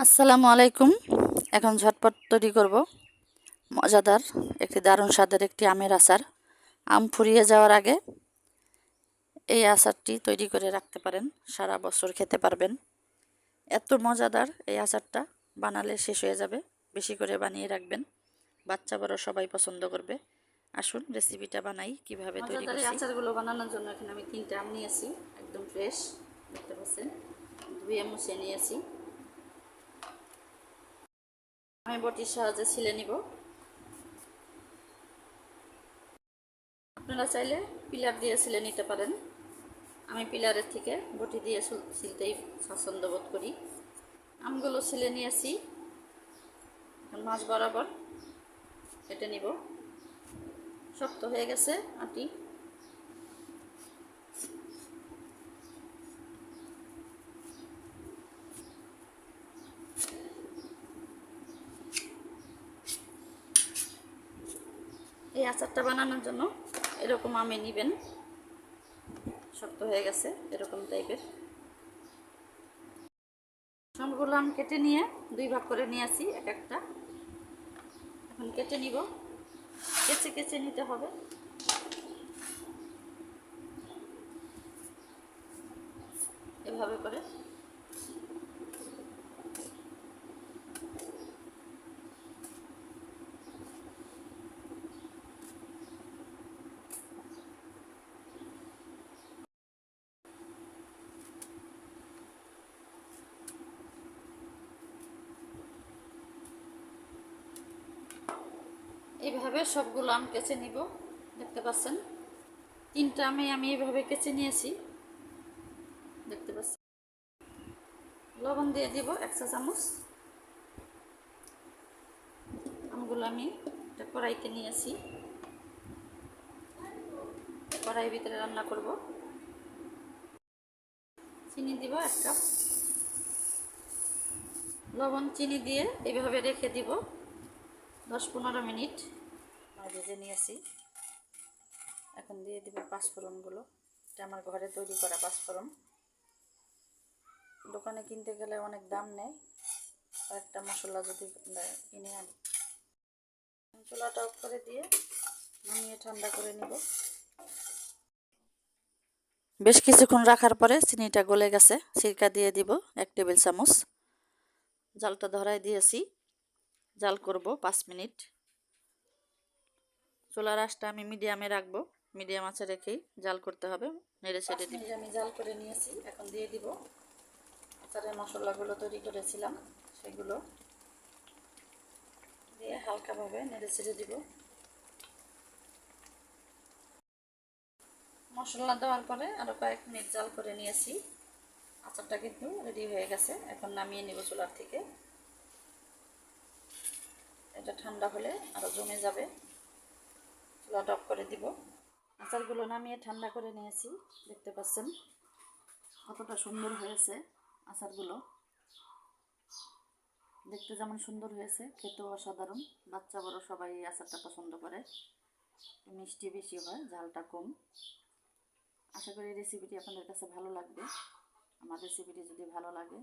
আসসালামু আলাইকুম। এখন ঝটপট তৈরি করব। মজাদার একটি দারুণ স্বাদের একটি আমের আচার। আম ফুরিয়ে যাওয়ার আগে এই আচারটি তৈরি করে রাখতে পারেন। সারা বছর খেতে পারবেন। এত মজাদার এই আচারটা বানালে শেষ হয়ে যাবে। বেশি করে বানিয়ে রাখবেন। বাচ্চা বড় সবাই পছন্দ করবে। আসুন রেসিপিটা বানাই কীভাবে তৈরি করছি। আচারগুলো বানানোর জন্য এখানে আমি তিনটে আম নিয়েছি একদম ফ্রেশ দেখতে পাচ্ছেন? ধুয়ে মুছে নিয়েছি। আমি বটির সাহায্যে ছিলে নিব। আপনারা চাইলে পিলার দিয়ে ছিলে নিতে পারেন। আমি পিলারের থেকে বটি দিয়ে ছিলতেই স্বাচ্ছন্দ্য বোধ করি। আমগুলো ছিলে নিয়েছি। মাছ বরাবর এটা নিব। শক্ত হয়ে গেছে আটি। এই আচারটা বানানোর জন্য এরকম আমে নিবেন। শক্ত হয়ে গেছে, এরকম টাইপের সবগুলো আম কেটে নিয়ে দুই ভাগ করে নিয়ে আসি, এক একটা। এখন কেটে নিব। কেচে কেচে নিতে হবে। এভাবে করে। এইভাবে সবগুলো আম কেচে নিব, দেখতে পাচ্ছেন? তিনটা আমি আমি এভাবে কেচে নিয়েছি, দেখতে পাচ্ছেন? লবণ দিয়ে দিব এক চা চামচ। আমগুলো আমি একটা কড়াইতে নিয়েছি। কড়াই ভিতরে রান্না করব। চিনি দিব এক কাপ। লবণ, চিনি দিয়ে এইভাবে রেখে দিব। দশ পনেরো মিনিট ভেজে নিয়েছি। এখন দিয়ে দিব পাঁচফোড়নগুলো। এটা আমার ঘরে তৈরি করা পাঁচফোড়ন। দোকানে কিনতে গেলে অনেক দাম নেয়। কয়েকটা মশলা যদি কিনে আনি। চুলাটা অফ করে দিয়ে নামিয়ে ঠান্ডা করে নিব। বেশ কিছুক্ষণ রাখার পরে চিনিটা গলে গেছে। সিরকা দিয়ে দিব এক টেবিল চামচ। জালটা ধরাই দিয়েছি। জাল করব পাঁচ মিনিট। চুলার আঁচটা আমি মিডিয়ামে রাখব মিডিয়াম আঁচে রেখেই জাল করতে হবে নেড়ে ছেড়ে দিব। আমি জাল করে নিয়েছি এখন দিয়ে দিব। আচারের মশলাগুলো তৈরি করেছিলাম সেগুলো দিয়ে হালকাভাবে নেড়ে ছেড়ে দিব। মশলা দেওয়ার পরে আরও কয়েক মিনিট জাল করে নিয়েছি। আচারটা কিন্তু রেডি হয়ে গেছে এখন নামিয়ে নিব চুলার থেকে। এটা ঠান্ডা হলে আরও জমে যাবে। চুলাটা অফ করে দিব। আচারগুলো নামিয়ে ঠান্ডা করে নিয়েছি, দেখতে পাচ্ছেন কতটা সুন্দর হয়েছে আচারগুলো। দেখতে যেমন সুন্দর হয়েছে, খেতেও অসাধারণ। বাচ্চা বড় সবাই এই আচারটা পছন্দ করে। মিষ্টি বেশি হয় ঝালটা কম। আশা করি রেসিপিটি আপনাদের কাছে ভালো লাগবে। আমার রেসিপিটি যদি ভালো লাগে,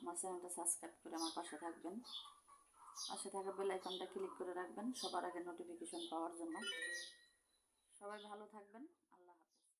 আমার চ্যানেলটা সাবস্ক্রাইব করে আমার পাশে থাকবেন। পাশে থাকা বেল আইকনটা ক্লিক করে রাখবেন, সবার আগে নোটিফিকেশন পাওয়ার জন্য। সবাই ভালো থাকবেন।